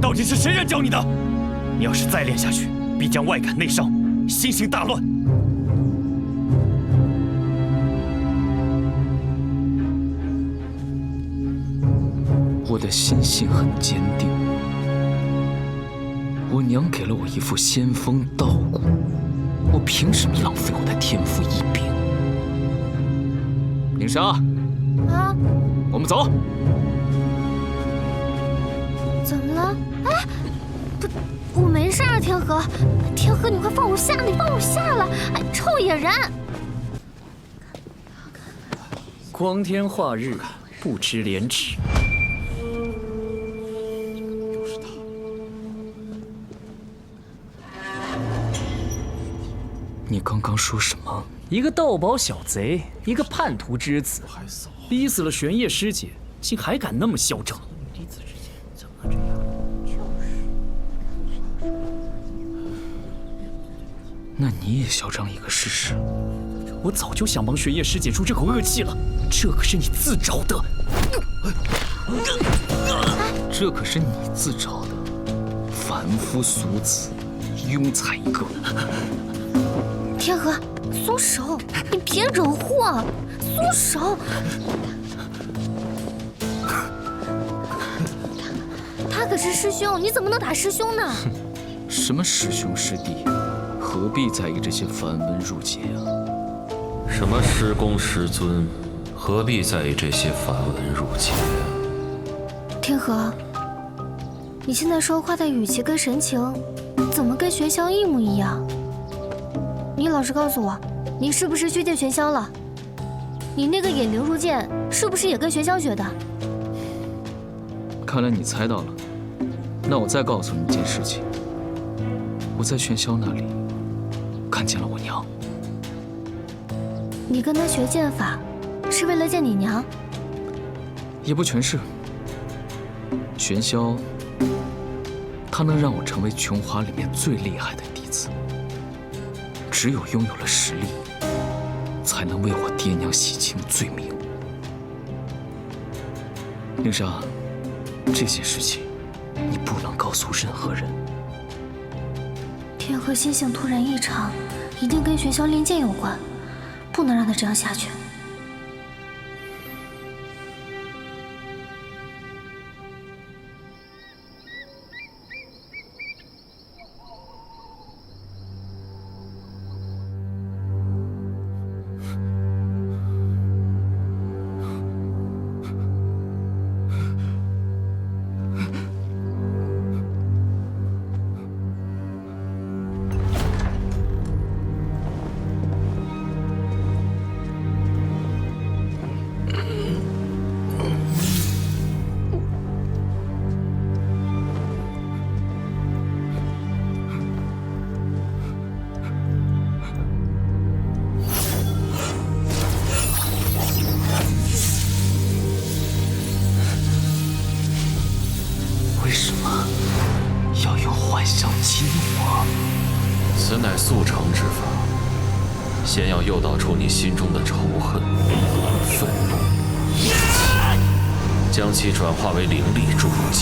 到底是谁人教你的？你要是再练下去，必将外感内伤，心性大乱。我的心性很坚定。我娘给了我一副仙风道骨，我凭什么浪费我的天赋异禀？宁莎，啊，我们走。怎么了？哎，不，我没事啊，天河，天河，你快放我下，你放我下来！哎，臭野人！光天化日，不知廉耻。你刚刚说什么？一个盗宝小贼，一个叛徒之子，逼死了玄烨师姐，竟还敢那么嚣张！那你也嚣张一个试试？我早就想帮玄烨师姐出这口恶气了，这可是你自找的。这可是你自找的，凡夫俗子，庸才一个。天河，松手！你别惹祸！松手！他可是师兄，你怎么能打师兄呢？什么师兄师弟，何必在意这些繁文缛节啊？什么师公师尊，何必在意这些繁文缛节啊？天河，你现在说话的语气跟神情，怎么跟玄霄一模一样？你老实告诉我，你是不是去见玄霄了？你那个引灵入剑是不是也跟玄霄学的？看来你猜到了。那我再告诉你一件事情，我在玄霄那里看见了我娘。你跟他学剑法，是为了见你娘？也不全是。玄霄，他能让我成为琼华里面最厉害的弟子。只有拥有了实力，才能为我爹娘洗清罪名。宁莎，这件事情你不能告诉任何人。天河心性突然异常，一定跟学校练剑有关，不能让他这样下去。还想激怒我？此乃速成之法，先要诱导出你心中的仇恨、愤怒、怨气，将其转化为灵力注入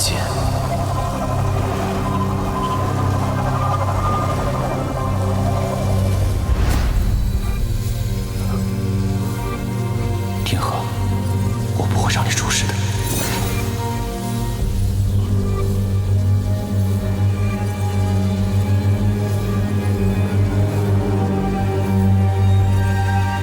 见。